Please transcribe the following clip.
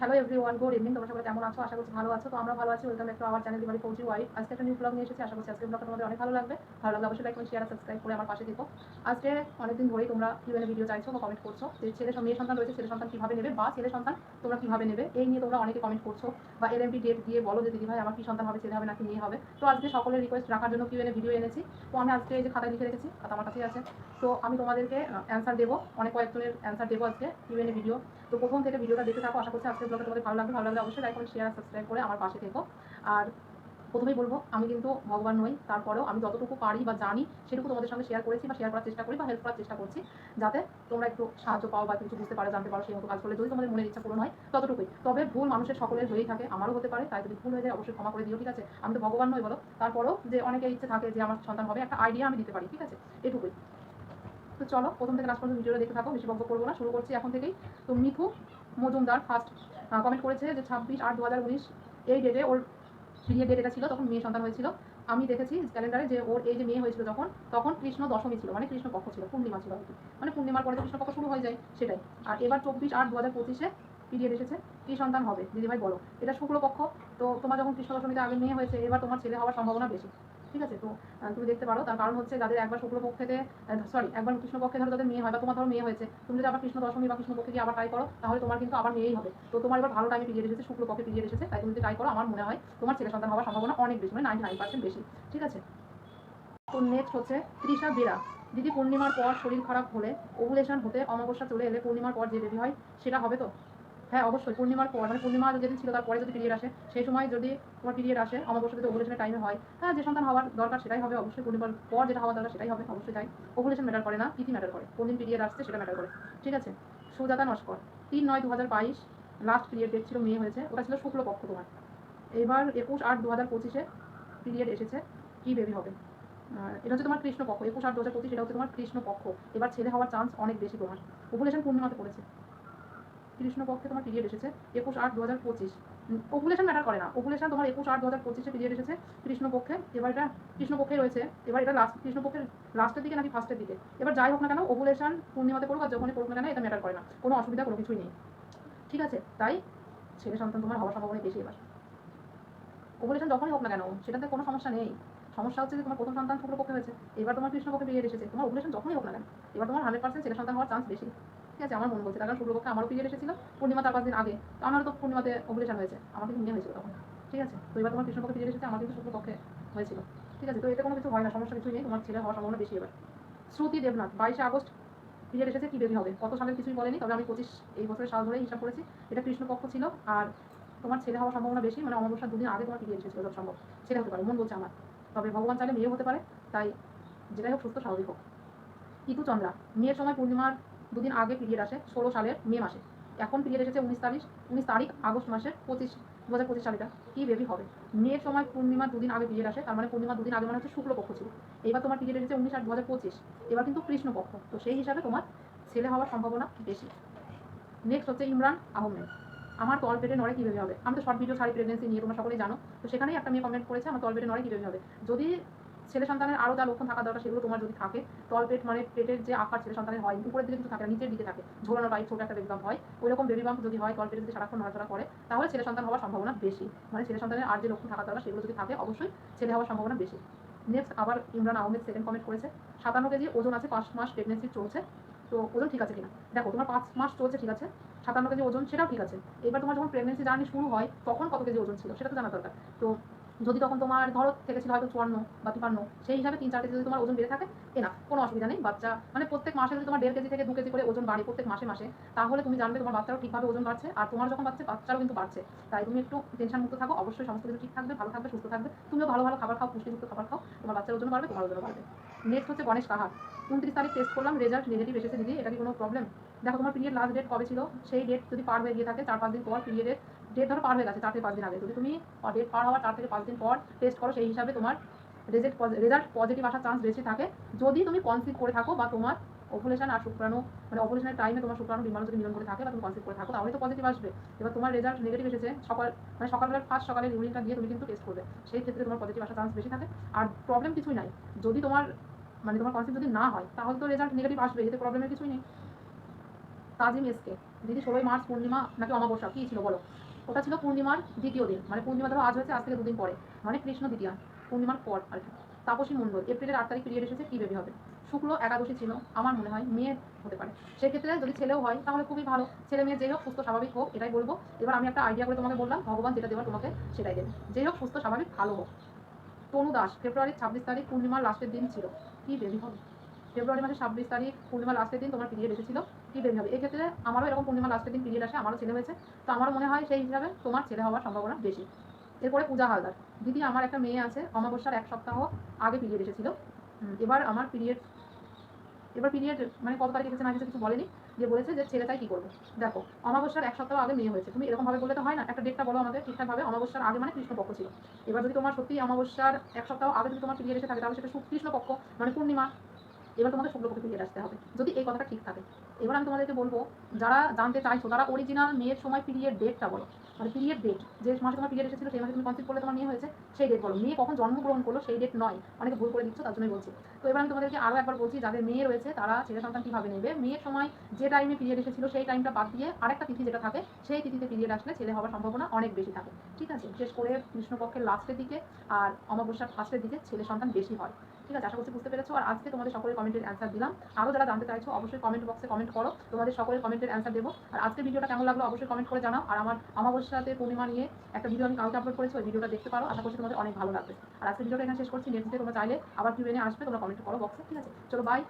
Hello everyone good evening তোমরা সবাই কেমন আছো? আশা করছি ভালো আছো। তো আমরা ভালো আছি। ওয়েলকাম একটু আমার চ্যানেল দিবালি পৌঁছি ওয়াইফ আজকে একটা নিউ ব্লগ নিয়ে এসেছি। আশা করছি আজকে ব্লগটা তোমাদের অনেক ভালো লাগবে। ভালো লাগলে অবশ্যই লাইক শেয়ার সাবস্ক্রাইব করে আমার পাশে থেকো। আজকে অনেকদিন ধরেই তোমরা কীভাবে ভিডিও চাইছো বা কমেন্ট করছ যে ছেলে মেয়ে সন্তান রয়েছে, ছেলে সন্তান কীভাবে নেবে বা ছেলে সন্তান তোমরা কীভাবে নেবে? এই নিয়ে তোমরা অনেকে কমেন্ট করছ বা এলএমপি ডেট দিয়ে বলো যে, দিদি ভাই, আমার কি সন্তান হবে, ছেলে হবে নাকি মেয়ে হবে? তো আজকে সকলের রিকোয়েস্ট রাখার জন্য কিউএনএ ভিডিও এনেছি। তো আমি আজকে এই যে খাতায় লিখে রেখেছি, খাতা আমার কাছেই আছে। তো আমি তোমাদেরকে অ্যান্সার দেবো। অনেক কয়েকজনের অ্যান্সার দেবো আজকে কিউএনএ ভিডিও তো প্রথম থেকে ভিডিওটা দেখতে থাকো। আশা করছি আজকে ব্লগে তোমাদের ভালো লাগবে, ভালো লাগলে অবশ্যই লাইক করে শেয়ার সাবস্ক্রাইব করে আমার পাশে থেকো। আর প্রথমেই বলব, আমি কিন্তু ভগবান নই, তারপরেও আমি যতটুকু পারি বা জানি সেটুকু তোমাদের সঙ্গে শেয়ার করেছি বা শেয়ার করার চেষ্টা করি বা হেল্প করার চেষ্টা করছি, যাতে তোমরা একটু সাহায্য পাও বা কিছু বুঝতে পারো, জানতে পারো সেই মতো কাজ করলে। যদি তোমাদের মনের ইচ্ছা পূরণ হয়, ততটুকুই। তবে ভুল মানুষের সকলের হয়েই থাকে, আমারও হতে পারে, তাই যদি ভুল হয়ে যায়, অবশ্যই ক্ষমা করে দিও, ঠিক আছে? আমি তো ভগবান নই বলো। তারপরেও যে অনেকে ইচ্ছে থাকে যে আমার সন্তান হবে, একটা আইডিয়া আমি দিতে পারি, ঠিক আছে? এটুকুই। তো চলো, প্রথম থেকে লাস্ট পর্যন্ত ভিডিওটা দেখে থাকো, বেশি বক্তব্য করব না, শুরু করছি এখন থেকেই। তো মিথু মজুমদার ফার্স্ট কমেন্ট করেছে যে ছাব্বিশ আট দু হাজার উনিশ এই ডেটে ওর পিরিয়ড ডেট এটা ছিল, তখন মেয়ে সন্তান হয়েছিল। আমি দেখেছি ক্যালেন্ডারে যে ওর এই যে মেয়ে হয়েছিল যখন, তখন কৃষ্ণ দশমী ছিল মানে কৃষ্ণ পক্ষ ছিল, পূর্ণিমা ছিল মানে পূর্ণিমার পরে তো কৃষ্ণ পক্ষ শুরু হয়ে যায়, সেটাই। আর এবার চব্বিশ আট দু হাজার পঁচিশে পিরিয়ড এসেছে, কি সন্তান হবে? দিদিভাই বলো। এটা শুক্লপক্ষ, তো তোমার যখন কৃষ্ণ দশমীতে আগে মেয়ে হয়েছে, এবার তোমার ছেলে হওয়ার সম্ভাবনা বেশি। ঠিক আছে? তো তুমি দেখতে পারো, তার কারণ হচ্ছে যাদের একবার শুক্লপক্ষেতে সরি একবার কৃষ্ণপক্ষে ধরো তাদের মেয়ে হয়, বা তোমার ধরো মেয়ে হয়েছে, তুমি যদি আবার কৃষ্ণ দশমী বা কৃষ্ণপক্ষে গিয়ে আবার ট্রাই করো, তাহলে তোমার কিন্তু আবার মেয়েই হবে। তো তোমার এবার ভালো টাইমে পিরিয়ড এসেছে শুক্লপক্ষে পিরিয়ড এসেছে তাই তুমি যদি ট্রাই করো, আমার মনে হয় তোমার ছেলে সন্তান হওয়ার সম্ভাবনা অনেক বেশি মানে নাইনটি নাইন পার্সেন্ট বেশি, ঠিক আছে? তো নেক্সট হচ্ছে তৃষা বেরা। দিদি পূর্ণিমার পর শরীর খারাপ হলে ওভুলেশন হতে অমাবস্যা চলে এলে পূর্ণিমার পর যে বেবি হয়, সেটা হবে তো? হ্যাঁ অবশ্যই। পূর্ণিমার পর মানে পূর্ণিমা যেদিন ছিল তারপরে যদি পিরিয়ড আসে, সেই সময় যদি তোমার পিরিয়ড আসে অমাবস্যা যদি ওভুলেশনের টাইমে হয় হ্যাঁ যে সন্তান হওয়ার দরকার সেটাই হবে, অবশ্যই পূর্ণিমার পর যেটা হওয়ার দরকার সেটাই হবে, অবশ্যই তাই। ওভুলেশন ম্যাটার করে না তিথি ম্যাটার করে? কোন দিন পিরিয়ড আসছে সেটা ম্যাটার করে। ঠিক আছে? সুজাতা নস্কর, তিন নয় দু হাজার বাইশ লাস্ট পিরিয়ড ডেট ছিল মেয়ে হয়েছে, ওটা ছিল শুক্লপক্ষ তোমার। এবার একুশ আট দু হাজার পঁচিশে পিরিয়ড এসেছে, কি বেবি হবে? এটা হচ্ছে তোমার কৃষ্ণপক্ষ, একুশ আট দু হাজার পঁচিশ, এটা হচ্ছে তোমার কৃষ্ণপক্ষ। এবার ছেলে হওয়ার চান্স অনেক বেশি তোমার। ওভুলেশন পূর্ণিমাতে পড়েছে। কৃষ্ণপক্ষে তোমার পিরিয়ড এসেছে, একুশ আট দু হাজার পঁচিশ ওভুলেশন ম্যাটার করে না। ওভুলেশন তোমার একুশ আট দু হাজার পঁচিশে পিরিয়ড এসেছে কৃষ্ণপক্ষে এবার এটা কৃষ্ণপক্ষে রয়েছে। এবার এটা লাস্ট কৃষ্ণপক্ষের লাস্টের দিকে নাকি ফার্স্টের দিকে। এবার যাই হোক না কেন ওভুলেশন পূর্ণিমাতে পড়ুক আর যখনই পড়ুক না কেন, এটা ম্যাটার করে না। কোনো অসুবিধা, কোনো কিছুই নেই। ঠিক আছে? তাই ছেলে সন্তান তোমার হওয়ার সম্ভাবনা বেশি এবার। ওভুলেশন যখনই হোক না কেন, সেটাতে কোনো সমস্যা নেই। সমস্যা হচ্ছে যে তোমার প্রথম সন্তান শুক্রপক্ষে হয়েছে। এবার তোমার কৃষ্ণপক্ষে পিরিয়ড এসেছে। তোমার ওভুলেশন যখনই হোক না কেন, এবার তোমার হান্ড্রেড পার্সেন্ট ছেলে সন্তান হওয়ার চান্স বেশি। ঠিক আছে, আমার মন বলছে তার কারণ শুক্রপক্ষে আমারও পিরিয়ড এসেছিল, পূর্ণিমা তার পাঁচ দিন আগে। তো আমারও তো পূর্ণিমাতে ওভুলেশন হয়েছে আমার কিন্তু মেয়ে হয়েছিল তখন। ঠিক আছে? তো এবার তোমার কৃষ্ণপক্ষে পিরিয়ড এসেছে, আমার কিন্তু শুক্রপক্ষে হয়েছিল। ঠিক আছে? তো এতে কোনো কিছু হয় না, সমস্যা কিছুই নেই, তোমার ছেলে হওয়ার সম্ভাবনা বেশি এবার। শ্রুতি দেবনাথ, বাইশে আগস্ট পিরিয়ড এসেছে, কি বেবি হবে? কত সালের কিছুই বলেনি, তবে আমি পঁচিশ, এই বছরের সাল ধরেই হিসাব করেছি, এটা কৃষ্ণপক্ষ ছিল, আর তোমার ছেলে হওয়ার সম্ভাবনা বেশি মানে অমাবস্যার দুদিন আগে তোমার পিরিয়ড এসেছিল যত সম্ভব ছেলে হতে পারে, মন বলছে আমার। তবে ভগবান চাইলে মেয়েও হতে পারে, তাই যেটাই হোক, সুস্থ, স্বাভাবিক হোক। ইতু চন্দ্রা, মেয়ের সময় পূর্ণিমার দুদিন আগে পিরিয়ড আসে, ষোলো সালের মে মাসে। এখন পিরিয়ড এসেছে উনিশ তারিখ উনিশ তারিখ আগস্ট মাসের পঁচিশ দু হাজার পঁচিশ সালেটা কি বেবি হবে? মেয়ের সময় পূর্ণিমার দুদিন আগে পিরিয়ড আসে, তার মানে পূর্ণিমার দুদিন আগে মানে হচ্ছে শুক্লপক্ষ ছিল। এবার তোমার পিরিয়ড এসেছে উনিশ আট দু হাজার পঁচিশ, এবার কিন্তু কৃষ্ণপক্ষ। তো সেই হিসাবে তোমার ছেলে হওয়ার সম্ভাবনা বেশি। নেক্সট হচ্ছে ইমরান আহমেদ। আমার তল পেটে নড়ে কী বেবি হবে? আমি তো শর্ট ভিডিও ছাড়ি প্রেগনেন্সি নিয়ে, তোমরা সকলেই জানো। তো সেখানেই একটা মেয়ে কমেন্ট করেছে, আমার তল পেটে নড়ে কী বেবি হবে? যদি ছেলে সন্তানের আরও যা লক্ষণ থাকা দরকার সেগুলো তোমার যদি থাকে, তল পেট মানে পেটের যে আকার ছেলে সন্তানের হয়, উপরের দিকে কিছু থাকে না, নিচের দিকে থাকে, ঝোলানো টাইপ ছোট একটা বেবি বাম্প হয় ওই রকম বেবি বাম্প যদি হয়, তল পেটে যদি সারাক্ষণ নড়াচড়া করে, তাহলে ছেলে সন্তান হওয়ার সম্ভাবনা বেশি। মানে ছেলে সন্তানের আর যে লক্ষণ থাকা দরকার সেগুলো যদি থাকে, অবশ্যই ছেলে হওয়ার সম্ভাবনা বেশি। নেক্সট আবার ইমরান আহমেদ সেকেন্ড কমেন্ট করেছে, সাতান্ন কেজি ওজন আছে, পাঁচ মাস প্রেগনেন্সি চলছে, তো ওজন ঠিক আছে কিনা? দেখো, তোমার পাঁচ মাস চলছে, ঠিক আছে, সাতান্ন কেজি ওজন, সেটাও ঠিক আছে। এবার তোমার যখন প্রেগনেন্সি জার্নি শুরু হয়, তখন কত কেজি ওজন ছিল, সেটা তো জানা দরকার। তো যদি তখন তোমার ধরো থেকে ছিল হয়তো চুয়ান্ন বা তিপান্ন, সেই হিসাবে তিন চার কেজি যদি তোমার ওজন বেড়ে থাকে এ না কোনো অসুবিধা নেই। বাচ্চা মানে প্রত্যেক মাসে যদি তোমার দেড় কেজি থেকে দু কেজি করে ওজন বাড়ে প্রত্যেক মাসে মাসে, তাহলে তুমি জানবে তোমার বাচ্চারও ঠিকভাবে ওজন বাড়ছে, আর তোমার যখন বাচ্চা, বাচ্চারও কিন্তু বাড়ছে। তাই তুমি একটু টেনশন মুক্ত থাকো, অবশ্যই সমস্ত কিছু ঠিক থাকবে, ভালো থাকবে, সুস্থ থাকবে। তুমিও ভালো ভালো খাবার খাও পুষ্টিযুক্ত খাবার খাও, তোমার বাচ্চার ওজন বাড়বে, তোমার ওজন বাড়বে। নেক্সট হচ্ছে গণেশ কাহার উনত্রিশ তারিখ টেস্ট করলাম রেজাল্ট নেগেটিভ এসেছে দিদি, এটা কি কোনো প্রবলেম দেখো তোমার পিরিয়ড লাস্ট ডেট কবে ছিল? সেই ডেট যদি পার হয়ে গিয়ে থাকে, চার পাঁচ দিন পর পিরিয়ডের ডেট ধরো পার হয়ে গেছে, চার থেকে পাঁচ দিন আগে। যদি তুমি ডেট পার হওয়ার চার থেকে পাঁচ দিন পর টেস্ট করো, সেই হিসাবে তোমার রেজাল্ট রেজাল্ট পজিটিভ আসার চান্স বেশি থাকে। যদি তুমি কনসিভ করে থাকো বা তোমার ওভুলেশন আর শুক্রাণু মানে ওভুলেশনের টাইমে তোমার শুক্রাণু ডিম্বাণু যদি মিলন করে থাকে বা তুমি কনসিভ করে থাকো, তাহলে তো পজিটিভ আসবে। এবার তোমার রেজাল্ট নেগেটিভ এসেছে, সকাল মানে সকালবেলার ফার্স্ট সকালে ইউরিনটা দিয়ে তুমি কিন্তু টেস্ট করবে। সেই ক্ষেত্রে তোমার পজিটিভ আসার চান্স বেশি থাকে। আর প্রবলেম কিছুই নাই। যদি তোমার মানে তোমার কনসিভ যদি না হয়, তাহলে তো রেজাল্ট নেগেটিভ আসবে, এতে প্রবলেমের কিছুই নেই। তাজিম এসকে দিদি ষোলোই মার্চ পূর্ণিমা নাকি অমাবস্যা, কী ছিল বলো? ওটা ছিল পূর্ণিমার দ্বিতীয় দিন। মানে পূর্ণিমা ধরো আজ হয়েছে, আজ থেকে দুদিন পরে। মানে কৃষ্ণ দ্বিতীয়া, পূর্ণিমার পর আর কি। তাপসী মণ্ডল এপ্রিলের আট তারিখ পিরিয়ড এসেছে, কী বেবি হবে? শুক্ল একাদশী ছিল, আমার মনে হয় মেয়ে হতে পারে। সেক্ষেত্রে যদি ছেলেও হয়, তাহলে খুবই ভালো। ছেলে মেয়ে যেই হোক, সুস্থ, স্বাভাবিক হোক, এটাই বলব। এবার আমি একটা আইডিয়া করে তোমাকে বললাম, ভগবান যেটা দেওয়ার তোমাকে সেটাই দেবে। যেই হোক, সুস্থ, স্বাভাবিক, ভালো হোক। তনু দাস, ফেব্রুয়ারির ছাব্বিশ তারিখ পূর্ণিমার লাস্টের দিন ছিল। কি বেবি হবে? ফেব্রুয়ারি মাসের ছাব্বিশ তারিখ পূর্ণিমা লাস্টের দিন তোমার পিরিয়ড এসেছিল, কি বেবি হবে? এক্ষেত্রে আমারও এরকম পূর্ণিমা লাস্টের দিন পিরিয়ড আসে, আমারও ছেলে হয়েছে, তো আমার মনে হয় সেই হিসাবে তোমার ছেলে হওয়ার সম্ভাবনা বেশি। এরপরে পূজা হালদার। দিদি, আমার একটা মেয়ে আছে, অমাবস্যার এক সপ্তাহ আগে পিরিয়ড এসেছিল। এবার আমার পিরিয়ড এবার পিরিয়ড মানে কত তারিখ এসেছে না এসেছে কিছু বলেনি, যে বলেছে যে ছেলে তাই কি করবে? দেখো, অমাবস্যার এক সপ্তাহ আগে মেয়ে হয়েছে। তুমি এরকম ভাবে বললে তো হয় না? একটা ডেটটা বলো আমাদের ঠিকঠাকভাবে অমাবস্যার আগে মানে কৃষ্ণপক্ষ ছিল। এবার যদি তোমার সত্যি অমাবস্যার এক সপ্তাহ আগে যদি তোমার পিরিয়ড এসে থাকে, তাহলে সেটা কৃষ্ণপক্ষ মানে পূর্ণিমা এবার তোমাদের শুক্লপক্ষে পিরিয়ড আসতে হবে। যদি এই কথাটা ঠিক থাকে। এবার আমি তোমাদেরকে বলব, যারা জানতে চাইছো তারা অরিজিনাল মেয়ের সময় পিরিয়ড ডেটটা বলো মানে পিরিয়ড ডেট যে মাসে তোমার পিরিয়ড এসেছিল, সেই মাসে তুমি কনসিভ করলে তোমার মেয়ে হয়েছে, সেই ডেট বলো। মেয়ে কখন জন্মগ্রহণ করল, সেই ডেট নয়। অনেকে ভুল করে দিচ্ছ, তার জন্যই বলছি। তো এবার আমি তোমাদেরকে আরও একবার বলছি, যাদের মেয়ে রয়েছে, তারা ছেলে সন্তান কীভাবে নেবে? মেয়ের সময় যে টাইমে পিরিয়ড এসেছিল, সেই টাইমটা বাদ দিয়ে আরেকটা তিথি যেটা থাকে, সেই তিথিতে পিরিয়ড আসলে ছেলে হওয়ার সম্ভাবনা অনেক বেশি থাকে। ঠিক আছে? বিশেষ করে কৃষ্ণপক্ষের লাস্টের দিকে আর অমাবস্যার ফার্স্টের দিকে ছেলে সন্তান বেশি হয়। ঠিক আছে? আশা করছি বুঝতে পেরেছ। আর আজকে তোমাদের সকলের কমেন্টের অ্যান্সার দিলাম। আরও যারা জানতে চাইছো, অবশ্যই কমেন্ট বক্সে কমেন্ট করো। তোমাদের সকলের কমেন্টের অ্যান্সার দেবো। আর আজকে ভিডিওটা কেমন লাগল অবশ্যই কমেন্ট করে জানাও। আর আমার অমাবস্যাতে পূর্ণিমা নিয়ে একটা ভিডিও আমি কালকে আপলোড করেছি, ওই ভিডিওটা দেখতে পারো। আশা করছি তোমাদের অনেক ভালো লাগবে। আর আজকে ভিডিওটা এখানে শেষ করছি। নেক্সট ডে তোমরা চাইলে আবার কিউ আসবে। তোমরা কমেন্ট করো বক্সে ঠিক আছে? চলো বাই